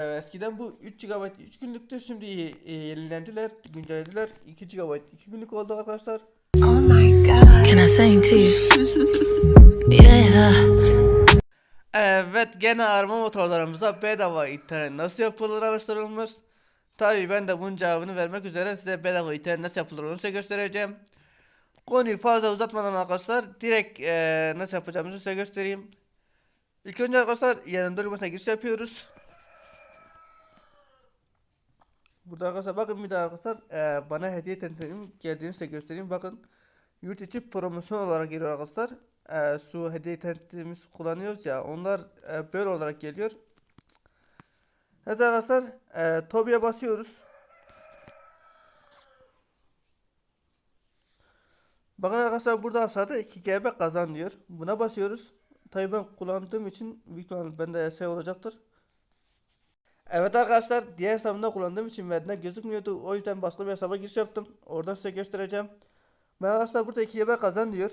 Ee, Eskiden bu 3 GB 3 günlüktü. Şimdi e, yenilendiler, güncellediler. 2 GB 2 günlük oldu arkadaşlar. Oh my god. Can I sing to you? Yeah. Evet gene arama motorlarımızda bedava internet nasıl yapılır araştırılmış. Tabii ben de bunun cevabını vermek üzere size bedava internet nasıl yapılır onu size göstereceğim. Konuyu fazla uzatmadan arkadaşlar direkt eee, nasıl yapacağımızı size göstereyim. İlk önce arkadaşlar yanında uygulamasına giriş yapıyoruz. Burada arkadaşlar bakın bir daha arkadaşlar eee, bana hediye tanıtım geldiğini size göstereyim. Bakın yurt içi promosyon olarak geliyor arkadaşlar. Eee şu hediye internetimiz kullanıyoruz ya onlar eee, böyle olarak geliyor. Evet arkadaşlar eee Tobi'ye basıyoruz. Bakın arkadaşlar burada aşağıda 2 GB kazan diyor. Buna basıyoruz. Tabii ben kullandığım için büyük ihtimalle bende şey olacaktır. Evet arkadaşlar diğer hesabımda kullandığım için verdiğinde gözükmüyordu. O yüzden başka bir hesaba giriş yaptım. Oradan size göstereceğim. Ben arkadaşlar burada 2 GB kazan diyor.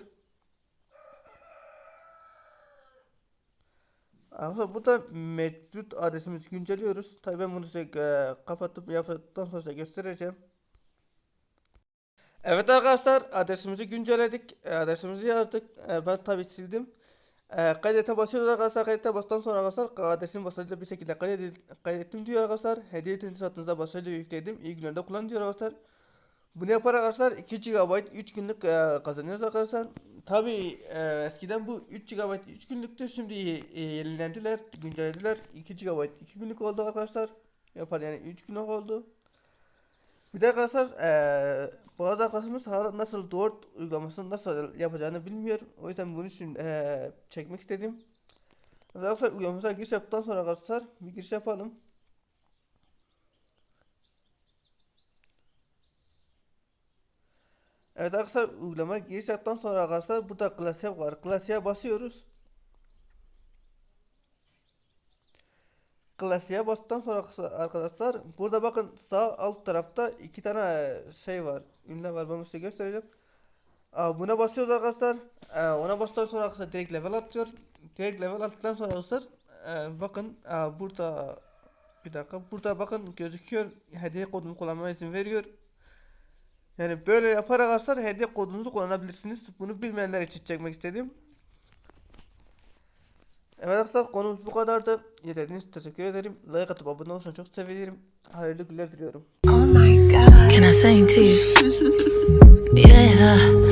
Arkadaşlar burada mevcut adresimizi güncelliyoruz. Tabii ben bunu size e, kapatıp yaptıktan sonra size göstereceğim. Evet arkadaşlar adresimizi güncelledik. E, Adresimizi yazdık. E, Ben tabii sildim. E, kaydete basıyoruz arkadaşlar. Kaydete bastıktan sonra arkadaşlar adresimi başarıyla bir şekilde kaydet- kaydettim diyor arkadaşlar. Hediye internet satınıza başarıyla yükledim. İyi günlerde kullan diyor arkadaşlar. Bunu yaparak arkadaşlar 2 GB 3 günlük e, kazanıyoruz arkadaşlar. Tabi eskiden bu 3 GB 3 günlüktü. Şimdi e, yenilendiler, güncellediler. 2 GB 2 günlük oldu arkadaşlar. Yapar yani 3 günlük oldu. Bir de arkadaşlar e, bazı arkadaşlarımız hala nasıl Dort uygulamasını nasıl yapacağını bilmiyor. O yüzden bunun için e, çekmek istedim. Arkadaşlar uygulamamıza giriş yaptıktan sonra arkadaşlar bir giriş yapalım. Evet arkadaşlar uygulama giriş yaptıktan sonra arkadaşlar burada klasiğe var. Klasiğe basıyoruz. Klasiğe bastıktan sonra arkadaşlar burada bakın sağ alt tarafta iki tane şey var. Ünlem var. Ben size göstereceğim. Aa, buna basıyoruz arkadaşlar. Ee, ona bastıktan sonra arkadaşlar direkt level atıyor. Direkt level attıktan sonra arkadaşlar e, bakın aa, burada bir dakika burada bakın gözüküyor hediye kodunu kullanmaya izin veriyor. Yani böyle yaparak arkadaşlar hediye kodunuzu kullanabilirsiniz. Bunu bilmeyenler için çekmek istedim. Evet arkadaşlar konumuz bu kadardı. İçin teşekkür ederim. Like atıp abone olursanız çok sevinirim. Hayırlı günler diliyorum. Oh my god. Can I sing to you? Yeah.